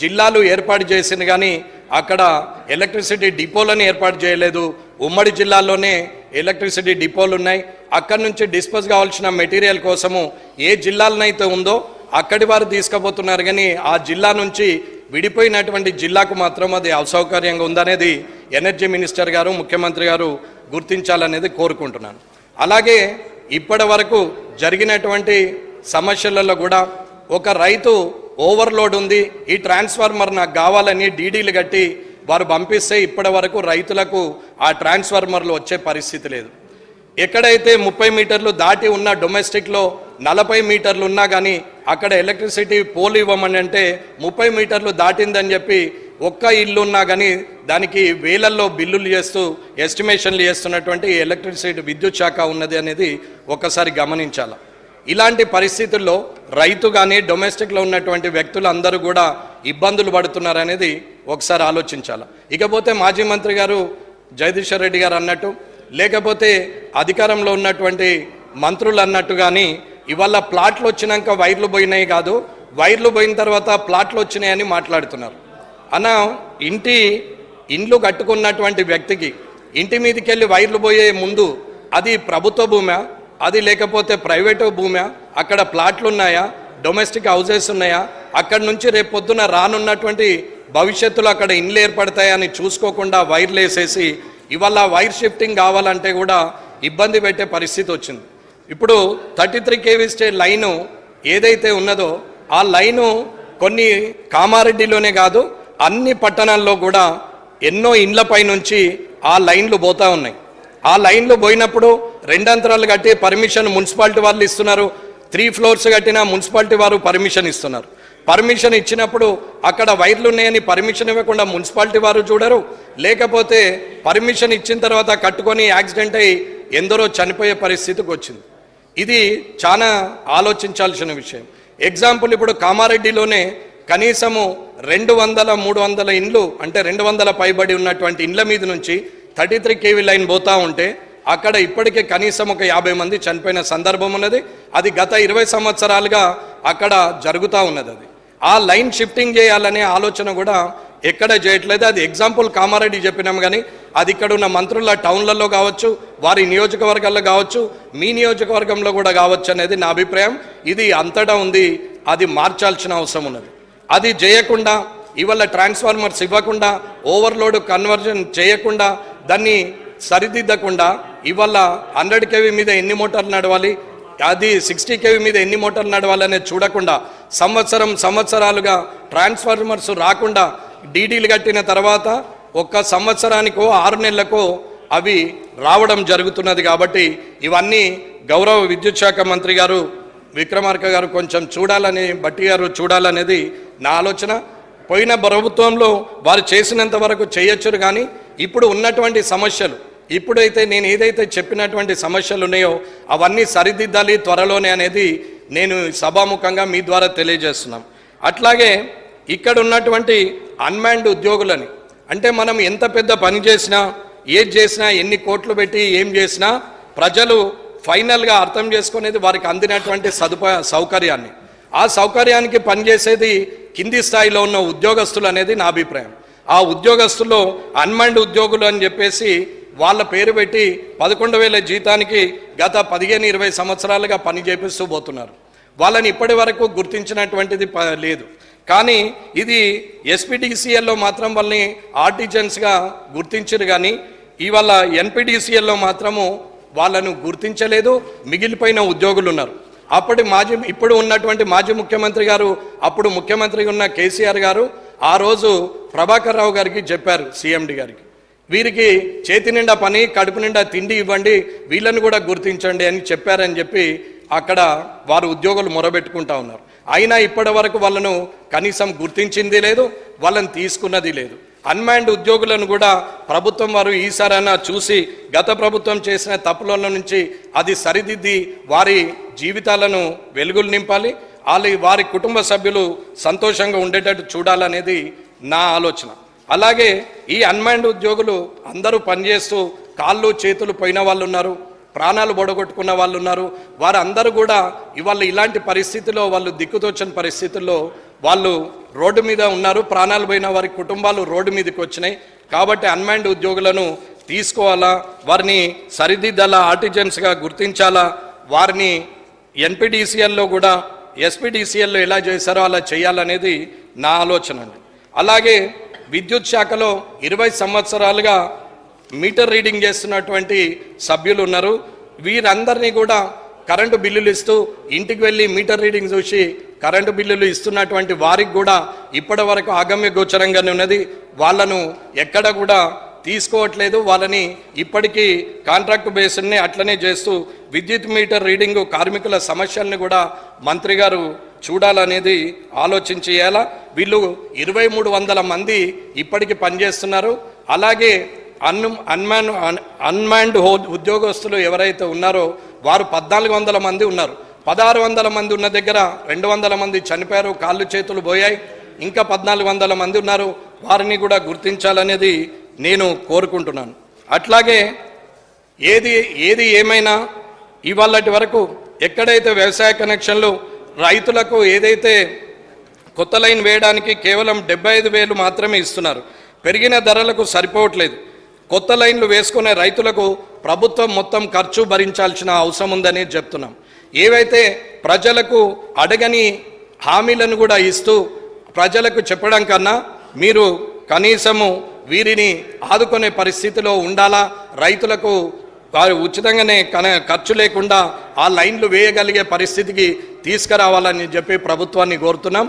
జిల్లాలు ఏర్పాటు చేసింది కానీ అక్కడ ఎలక్ట్రిసిటీ డిపోలను ఏర్పాటు చేయలేదు. ఉమ్మడి జిల్లాలోనే ఎలక్ట్రిసిటీ డిపోలు ఉన్నాయి. అక్కడి నుంచి డిస్పోజ్ కావాల్సిన మెటీరియల్ కోసము ఏ జిల్లాలనైతే ఉందో అక్కడి వారు తీసుకుపోతున్నారు కానీ ఆ జిల్లా నుంచి విడిపోయినటువంటి జిల్లాకు మాత్రం అది అసౌకర్యంగా ఉందనేది ఎనర్జీ మినిస్టర్ గారు ముఖ్యమంత్రి గారు గుర్తించాలనేది కోరుకుంటున్నాను. అలాగే ఇప్పటి వరకు జరిగినటువంటి సమస్యలలో కూడా ఒక రైతు ఓవర్లోడ్ ఉంది. ఈ ట్రాన్స్ఫార్మర్ నాకు కావాలని డీడీలు కట్టి వారు పంపిస్తే ఇప్పటి వరకు రైతులకు ఆ ట్రాన్స్ఫార్మర్లు వచ్చే పరిస్థితి లేదు. ఎక్కడైతే ముప్పై మీటర్లు దాటి ఉన్న డొమెస్టిక్లో నలభై మీటర్లు ఉన్నా కానీ అక్కడ ఎలక్ట్రిసిటీ పోల్ ఇవ్వమని అంటే ముప్పై మీటర్లు దాటిందని చెప్పి ఒక్క ఇల్లు ఉన్నా కానీ దానికి వేలల్లో బిల్లులు చేస్తూ ఎస్టిమేషన్లు చేస్తున్నటువంటి ఎలక్ట్రిసిటీ విద్యుత్ శాఖ ఉన్నది అనేది ఒక్కసారి గమనించాలి. ఇలాంటి పరిస్థితుల్లో రైతు కానీ డొమెస్టిక్లో ఉన్నటువంటి వ్యక్తులు అందరూ కూడా ఇబ్బందులు పడుతున్నారు అనేది ఒకసారి ఆలోచించాలి. ఇకపోతే మాజీ మంత్రి గారు జగదీశ్వర్ రెడ్డి గారు అన్నట్టు లేకపోతే అధికారంలో ఉన్నటువంటి మంత్రులు అన్నట్టు కానీ ఇవాళ ప్లాట్లు వచ్చినాక వైర్లు పోయినాయి కాదు వైర్లు పోయిన తర్వాత ప్లాట్లు వచ్చినాయని మాట్లాడుతున్నారు. అన్న ఇంటి ఇండ్లు కట్టుకున్నటువంటి వ్యక్తికి ఇంటి మీదకి వెళ్ళి వైర్లు పోయే ముందు అది ప్రభుత్వ భూమా? అది లేకపోతే ప్రైవేటు భూమా? అక్కడ ప్లాట్లు ఉన్నాయా డొమెస్టిక్ హౌజెస్ ఉన్నాయా? అక్కడ నుంచి రేపు పొద్దున రానున్నటువంటి భవిష్యత్తులో అక్కడ ఇండ్లు ఏర్పడతాయని చూసుకోకుండా వైర్లు వేసేసి ఇవాళ వైర్ షిఫ్టింగ్ కావాలంటే కూడా ఇబ్బంది పెట్టే పరిస్థితి వచ్చింది. ఇప్పుడు thirty three KV stay line ఏదైతే ఉన్నదో ఆ లైను కొన్ని కామారెడ్డిలోనే కాదు అన్ని పట్టణాల్లో కూడా ఎన్నో ఇండ్లపై నుంచి ఆ లైన్లు పోతా ఉన్నాయి. ఆ లైన్లు పోయినప్పుడు రెండంతరాలు కట్టి పర్మిషన్ మున్సిపాలిటీ వాళ్ళు ఇస్తున్నారు. త్రీ ఫ్లోర్స్ కట్టిన మున్సిపాలిటీ వారు పర్మిషన్ ఇస్తున్నారు. పర్మిషన్ ఇచ్చినప్పుడు అక్కడ వైర్లు ఉన్నాయని పర్మిషన్ ఇవ్వకుండా మున్సిపాలిటీ వారు చూడరు. లేకపోతే పర్మిషన్ ఇచ్చిన తర్వాత కట్టుకొని యాక్సిడెంట్ అయ్యి ఎందరో చనిపోయే పరిస్థితికి వచ్చింది. ఇది చాలా ఆలోచించాల్సిన విషయం. ఎగ్జాంపుల్ ఇప్పుడు కామారెడ్డిలోనే కనీసము రెండు వందల మూడు వందల ఇండ్లు అంటే రెండు వందల పైబడి ఉన్నటువంటి ఇండ్ల మీద నుంచి థర్టీ త్రీ కేవీ లైన్ పోతూ ఉంటే అక్కడ ఇప్పటికే కనీసం ఒక యాభై మంది చనిపోయిన సందర్భం ఉన్నది. అది గత ఇరవై సంవత్సరాలుగా అక్కడ జరుగుతూ ఉన్నది అది. ఆ లైన్ షిఫ్టింగ్ చేయాలనే ఆలోచన కూడా ఎక్కడ చేయట్లేదు. అది ఎగ్జాంపుల్ కామారెడ్డి చెప్పినాం కానీ అది ఇక్కడ ఉన్న మంత్రుల టౌన్లలో కావచ్చు వారి నియోజకవర్గాల్లో కావచ్చు మీ నియోజకవర్గంలో కూడా కావచ్చు అనేది నా అభిప్రాయం. ఇది అంతటా ఉంది. అది మార్చాల్సిన అవసరం ఉన్నది. అది చేయకుండా ఇవాళ ట్రాన్స్ఫార్మర్స్ ఇవ్వకుండా ఓవర్లోడ్ కన్వర్జన్ చేయకుండా దాన్ని సరిదిద్దకుండా ఇవాళ హండ్రెడ్ కేవీ మీద ఎన్ని మోటార్లు నడవాలి అది సిక్స్టీ కేవీ మీద ఎన్ని మోటార్లు నడవాలనేది చూడకుండా సంవత్సరం సంవత్సరాలుగా ట్రాన్స్ఫార్మర్స్ రాకుండా డీడీలు కట్టిన తర్వాత ఒక్క సంవత్సరానికో ఆరు నెలలకో అవి రావడం జరుగుతున్నది కాబట్టి ఇవన్నీ గౌరవ విద్యుత్ శాఖ మంత్రి గారు విక్రమార్క గారు కొంచెం చూడాలని బట్టి గారు చూడాలనేది నా ఆలోచన. పోయిన ప్రభుత్వంలో వారు చేసినంత వరకు చేయొచ్చురు కానీ ఇప్పుడు ఉన్నటువంటి సమస్యలు ఇప్పుడైతే నేను ఏదైతే చెప్పినటువంటి సమస్యలు ఉన్నాయో అవన్నీ సరిదిద్దాలి త్వరలోనే అనేది నేను సభాముఖంగా మీ ద్వారా తెలియజేస్తున్నాం. అట్లాగే ఇక్కడ ఉన్నటువంటి అన్మాన్డ్ ఉద్యోగులని అంటే మనం ఎంత పెద్ద పని చేసినా ఏది చేసినా ఎన్ని కోట్లు పెట్టి ఏం చేసినా ప్రజలు ఫైనల్గా అర్థం చేసుకునేది వారికి అందినటువంటి సదుపాయ సౌకర్యాన్ని. ఆ సౌకర్యానికి పనిచేసేది కింది స్థాయిలో ఉన్న ఉద్యోగస్తులు అనేది నా అభిప్రాయం. ఆ ఉద్యోగస్తుల్లో అన్మైండ్ ఉద్యోగులు అని చెప్పేసి వాళ్ళ పేరు పెట్టి పదకొండు వేల జీతానికి గత పదిహేను ఇరవై సంవత్సరాలుగా పని చేపిస్తూ పోతున్నారు. వాళ్ళని ఇప్పటి వరకు గుర్తించినటువంటిది ప- లేదు. కానీ ఇది ఎస్పీడీసీఎల్లో మాత్రం వాళ్ళని ఆర్టిజన్స్గా గుర్తించరు కానీ ఇవాళ ఎన్పిడిసిఎల్లో మాత్రము వాళ్ళను గుర్తించలేదు మిగిలిపోయిన ఉద్యోగులు ఉన్నారు అప్పటి మాజీ ఇప్పుడు ఉన్నటువంటి మాజీ ముఖ్యమంత్రి గారు అప్పుడు ముఖ్యమంత్రిగా ఉన్న కేసీఆర్ గారు ఆ రోజు ప్రభాకర్ రావు గారికి చెప్పారు సీఎండి గారికి. వీరికి చేతి నిండా పని కడుపు నిండా తిండి ఇవ్వండి వీళ్ళని కూడా గుర్తించండి అని చెప్పారని చెప్పి అక్కడ వారు ఉద్యోగులు మొరబెట్టుకుంటా ఉన్నారు. అయినా ఇప్పటి వరకు వాళ్ళను కనీసం గుర్తించింది లేదు వాళ్ళని తీసుకున్నది లేదు. అన్మాండ్ ఉద్యోగులను కూడా ప్రభుత్వం వారు ఈసారైనా చూసి గత ప్రభుత్వం చేసిన తప్పుల నుంచి అది సరిదిద్ది వారి జీవితాలను వెలుగులు నింపాలి. వాళ్ళ వారి కుటుంబ సభ్యులు సంతోషంగా ఉండేటట్టు చూడాలనేది నా ఆలోచన. అలాగే ఈ అన్మైండ్ ఉద్యోగులు అందరూ పనిచేస్తూ కాళ్ళు చేతులు పోయిన వాళ్ళు ఉన్నారు ప్రాణాలు బొడగొట్టుకున్న వాళ్ళు ఉన్నారు వారందరూ కూడా ఇవాళ ఇలాంటి పరిస్థితిలో వాళ్ళు దిక్కుతోచని పరిస్థితుల్లో వాళ్ళు రోడ్డు మీద ఉన్నారు ప్రాణాలు పోయిన వారి కుటుంబాలు రోడ్డు మీదకి వచ్చినాయి. కాబట్టి అన్మైండ్ ఉద్యోగులను తీసుకోవాలా వారిని సరిదిద్దాలా ఆర్టిజన్స్గా గుర్తించాలా వారిని ఎన్పిడిసిఎల్లో కూడా ఎస్పిడిసిఎల్లో ఎలా చేశారో అలా చేయాలనేది నా ఆలోచన అండి. అలాగే విద్యుత్ శాఖలో ఇరవై సంవత్సరాలుగా మీటర్ రీడింగ్ చేస్తున్నటువంటి సభ్యులు ఉన్నారు. వీరందరినీ కూడా కరెంటు బిల్లులు ఇస్తూ ఇంటికి వెళ్ళి మీటర్ రీడింగ్ చూసి కరెంటు బిల్లులు ఇస్తున్నటువంటి వారికి కూడా ఇప్పటి వరకు ఆగమ్య గోచరంగానే ఉన్నది. వాళ్ళను ఎక్కడ కూడా తీసుకోవట్లేదు. వాళ్ళని ఇప్పటికీ కాంట్రాక్ట్ బేస్ని అట్లనే చేస్తూ విద్యుత్ మీటర్ రీడింగ్ కార్మికుల సమస్యల్ని కూడా మంత్రి గారు చూడాలనేది ఆలోచించేలా వీళ్ళు ఇరవై మూడు వందల మంది ఇప్పటికి పనిచేస్తున్నారు. అలాగే అన్ అన్మాన్ అన్మాన్డ్ హో ఉద్యోగస్తులు ఎవరైతే ఉన్నారో వారు పద్నాలుగు వందల మంది ఉన్నారు. పదహారు వందల మంది ఉన్న దగ్గర రెండు వందల మంది చనిపోయారు కాళ్ళు చేతులు పోయాయి. ఇంకా పద్నాలుగు వందల మంది ఉన్నారు. వారిని కూడా గుర్తించాలనేది నేను కోరుకుంటున్నాను. అట్లాగే ఏది ఏది ఏమైనా ఇవాళటి వరకు ఎక్కడైతే వ్యవసాయ కనెక్షన్లు రైతులకు ఏదైతే కొత్త లైన్ వేయడానికి కేవలం డెబ్బై ఐదు వేలు మాత్రమే ఇస్తున్నారు. పెరిగిన ధరలకు సరిపోవట్లేదు. కొత్త లైన్లు వేసుకునే రైతులకు ప్రభుత్వం మొత్తం ఖర్చు భరించాల్సిన అవసరం ఉందని చెప్తున్నాం. ఏవైతే ప్రజలకు అడగని హామీలను కూడా ఇస్తూ ప్రజలకు చెప్పడం కన్నా మీరు కనీసము వీరిని ఆదుకునే పరిస్థితిలో ఉండాలా? రైతులకు వారు ఉచితంగానే కన ఖర్చు లేకుండా ఆ లైన్లు వేయగలిగే పరిస్థితికి తీసుకురావాలని చెప్పి ప్రభుత్వాన్ని కోరుతున్నాం.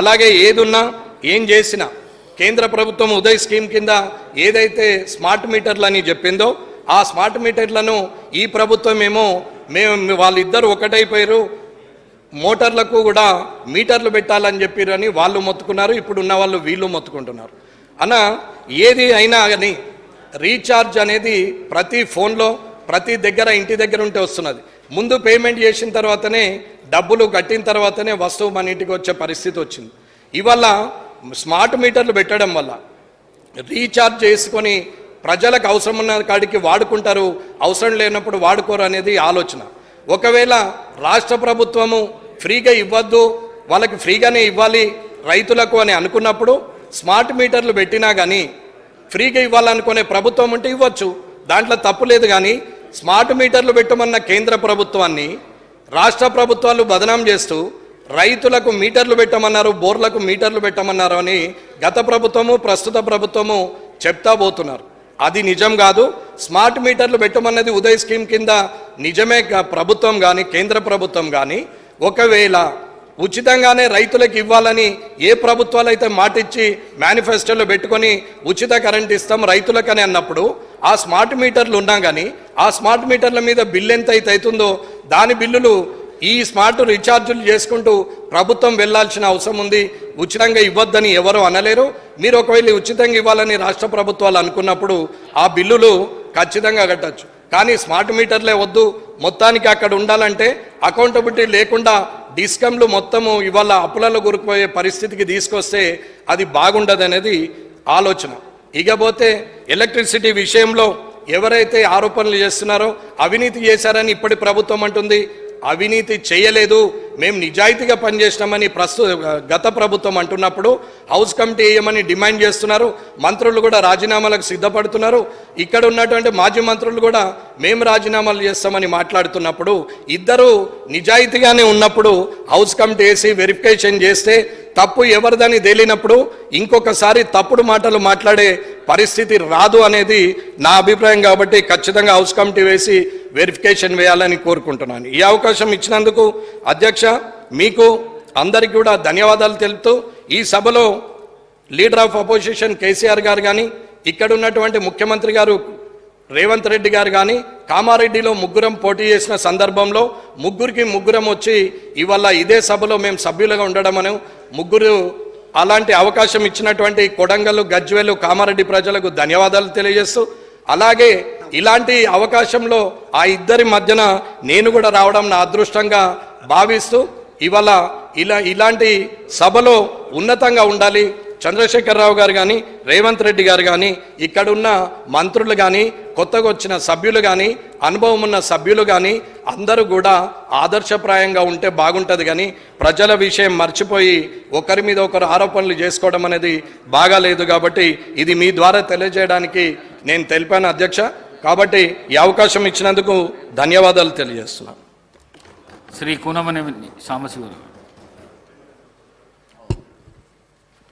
అలాగే ఏదున్నా ఏం చేసినా కేంద్ర ప్రభుత్వం ఉదయ్ స్కీమ్ కింద ఏదైతే స్మార్ట్ మీటర్లు అని చెప్పిందో ఆ స్మార్ట్ మీటర్లను ఈ ప్రభుత్వం ఏమో మేము వాళ్ళిద్దరు ఒకటైపోయారు. మోటార్లకు కూడా మీటర్లు పెట్టాలని చెప్పారని వాళ్ళు మొత్తుకున్నారు ఇప్పుడు ఉన్న వాళ్ళు వీళ్ళు మొత్తుకుంటున్నారు. అన్న ఏది అయినా కానీ రీఛార్జ్ అనేది ప్రతి ఫోన్లో ప్రతి దగ్గర ఇంటి దగ్గర ఉంటే వస్తున్నది. ముందు పేమెంట్ చేసిన తర్వాతనే డబ్బులు కట్టిన తర్వాతనే వస్తువు మన ఇంటికి వచ్చే పరిస్థితి వచ్చింది. ఇవల్ల స్మార్ట్ మీటర్లు పెట్టడం వల్ల రీఛార్జ్ చేసుకొని ప్రజలకు అవసరం ఉన్న కాడికి వాడుకుంటారు అవసరం లేనప్పుడు వాడుకోరు అనేది ఆలోచన. ఒకవేళ రాష్ట్ర ప్రభుత్వము ఫ్రీగా ఇవ్వద్దు వాళ్ళకి ఫ్రీగానే ఇవ్వాలి రైతులకు అని అనుకున్నప్పుడు స్మార్ట్ మీటర్లు పెట్టినా కానీ ఫ్రీగా ఇవ్వాలనుకునే ప్రభుత్వం ఉంటే ఇవ్వచ్చు. దాంట్లో తప్పు లేదు కానీ స్మార్ట్ మీటర్లు పెట్టమన్న కేంద్ర ప్రభుత్వాన్ని రాష్ట్ర ప్రభుత్వాలు బదనాం చేస్తూ రైతులకు మీటర్లు పెట్టమన్నారు బోర్లకు మీటర్లు పెట్టమన్నారు అని గత ప్రభుత్వము ప్రస్తుత ప్రభుత్వము చెప్తా పోతున్నారు. అది నిజం కాదు. స్మార్ట్ మీటర్లు పెట్టమన్నది ఉదయ్ స్కీమ్ కింద నిజమే ప్రభుత్వం కానీ కేంద్ర ప్రభుత్వం కానీ ఒకవేళ ఉచితంగానే రైతులకు ఇవ్వాలని ఏ ప్రభుత్వాలు అయితే మాటిచ్చి మేనిఫెస్టోలో పెట్టుకొని ఉచిత కరెంట్ ఇస్తాం రైతులకని అన్నప్పుడు ఆ స్మార్ట్ మీటర్లు ఉన్నా కానీ ఆ స్మార్ట్ మీటర్ల మీద బిల్లు ఎంత అయితే అవుతుందో దాని బిల్లులు ఈ స్మార్ట్ రీఛార్జులు చేసుకుంటూ ప్రభుత్వం వెళ్ళాల్సిన అవసరం ఉంది. ఉచితంగా ఇవ్వద్దని ఎవరు అనలేరు. మీరు ఒకవేళ ఉచితంగా ఇవ్వాలని రాష్ట్ర ప్రభుత్వాలు అనుకున్నప్పుడు ఆ బిల్లులు ఖచ్చితంగా కట్టచ్చు. కానీ స్మార్ట్ మీటర్లే వద్దు. మొత్తానికి అక్కడ ఉండాలంటే అకౌంటబిలిటీ లేకుండా డిస్కమ్లు మొత్తము ఇవాళ అప్పులలో గురిపోయే పరిస్థితికి తీసుకొస్తే అది బాగుండదు అనేది ఆలోచన. ఇకపోతే ఎలక్ట్రిసిటీ విషయంలో ఎవరైతే ఆరోపణలు చేస్తున్నారో అవినీతి చేశారని ఇప్పటి ప్రభుత్వం అంటుంది. అవినీతి చేయలేదు. మేము నిజాయితీగా పనిచేసినామని ప్రస్తుత గత ప్రభుత్వం అంటున్నప్పుడు హౌస్ కమిటీ వేయమని డిమాండ్ చేస్తున్నారు. మంత్రులు కూడా రాజీనామాలకు సిద్ధపడుతున్నారు. ఇక్కడ ఉన్నటువంటి మాజీ మంత్రులు కూడా మేము రాజీనామాలు చేస్తామని మాట్లాడుతున్నప్పుడు ఇద్దరు నిజాయితీగానే ఉన్నప్పుడు హౌస్ కమిటీ వేసి వెరిఫికేషన్ చేస్తే తప్పు ఎవరిదని తేలినప్పుడు ఇంకొకసారి తప్పుడు మాటలు మాట్లాడే పరిస్థితి రాదు అనేది నా అభిప్రాయం కాబట్టి ఖచ్చితంగా హౌస్ కమిటీ వేసి వెరిఫికేషన్ వేయాలని కోరుకుంటున్నాను. ఈ అవకాశం ఇచ్చినందుకు అధ్యక్ష మీకు అందరికీ కూడా ధన్యవాదాలు తెలుపుతూ ఈ సభలో లీడర్ ఆఫ్ అపోజిషన్ కేసీఆర్ గారు కానీ ఇక్కడ ఉన్నటువంటి ముఖ్యమంత్రి గారు రేవంత్ రెడ్డి గారు కానీ కామారెడ్డిలో ముగ్గురం పోటీ చేసిన సందర్భంలో ముగ్గురికి ముగ్గురం వచ్చి ఇవాళ ఇదే సభలో మేము సభ్యులుగా ఉండడం ముగ్గురు అలాంటి అవకాశం ఇచ్చినటువంటి కొడంగల్ గజ్వేలు కామారెడ్డి ప్రజలకు ధన్యవాదాలు తెలియజేస్తూ అలాగే ఇలాంటి అవకాశంలో ఆ ఇద్దరి మధ్యన నేను కూడా రావడం నా అదృష్టంగా భావిస్తూ ఇవాళ ఇలా ఇలాంటి సభలో ఉన్నతంగా ఉండాలి. చంద్రశేఖరరావు గారు కానీ రేవంత్ రెడ్డి గారు కానీ ఇక్కడున్న మంత్రులు కానీ కొత్తగా వచ్చిన సభ్యులు కానీ అనుభవం ఉన్న సభ్యులు కానీ అందరూ కూడా ఆదర్శప్రాయంగా ఉంటే బాగుంటుంది కానీ ప్రజల విషయం మర్చిపోయి ఒకరి మీద ఒకరు ఆరోపణలు చేసుకోవడం అనేది బాగాలేదు కాబట్టి ఇది మీ ద్వారా తెలియజేయడానికి నేను తెలిపాను అధ్యక్ష. కాబట్టి ఈ అవకాశం ఇచ్చినందుకు ధన్యవాదాలు తెలియజేస్తున్నాను. శ్రీ కూనమనేని సాంబశివరావు